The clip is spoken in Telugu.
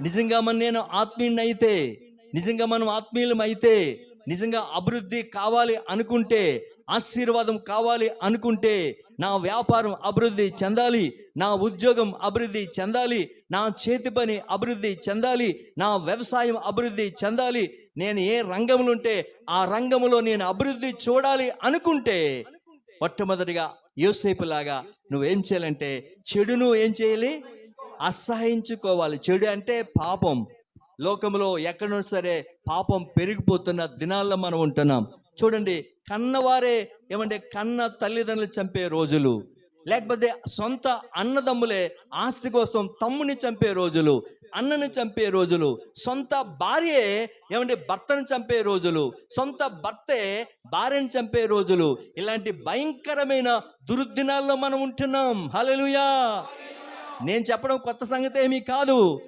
నిజంగా మన నేను ఆత్మీయునైతే నిజంగా మనం ఆత్మీయులం అయితే నిజంగా అభివృద్ధి కావాలి అనుకుంటే ఆశీర్వాదం కావాలి అనుకుంటే నా వ్యాపారం అభివృద్ధి చెందాలి నా ఉద్యోగం అభివృద్ధి చెందాలి నా చేతి పని అభివృద్ధి చెందాలి నా వ్యవసాయం అభివృద్ధి చెందాలి నేను ఏ రంగంలో ఉంటే ఆ రంగంలో నేను అభివృద్ధి చూడాలి అనుకుంటే మొట్టమొదటిగా యోసేపు లాగా నువ్వేం చేయాలంటే చెడును ఏం చేయాలి? అసహించుకోవాలి. చెడు అంటే పాపం. లోకంలో ఎక్కడో సరే పాపం పెరిగిపోతున్న దినాల్లో మనం ఉంటున్నాం. చూడండి కన్నవారే ఏమంటే కన్న తల్లిదండ్రులు చంపే రోజులు. లేకపోతే సొంత అన్నదమ్ములే ఆస్తి కోసం తమ్ముని చంపే రోజులు అన్నని చంపే రోజులు సొంత భార్యే ఏమంటే భర్తను చంపే రోజులు సొంత భర్తే భార్యను చంపే రోజులు. ఇలాంటి భయంకరమైన దుర్దినాల్లో మనం ఉంటున్నాం. హల్లెలూయా! నేను చెప్పడం కొత్త సంగతి ఏమీ కాదు.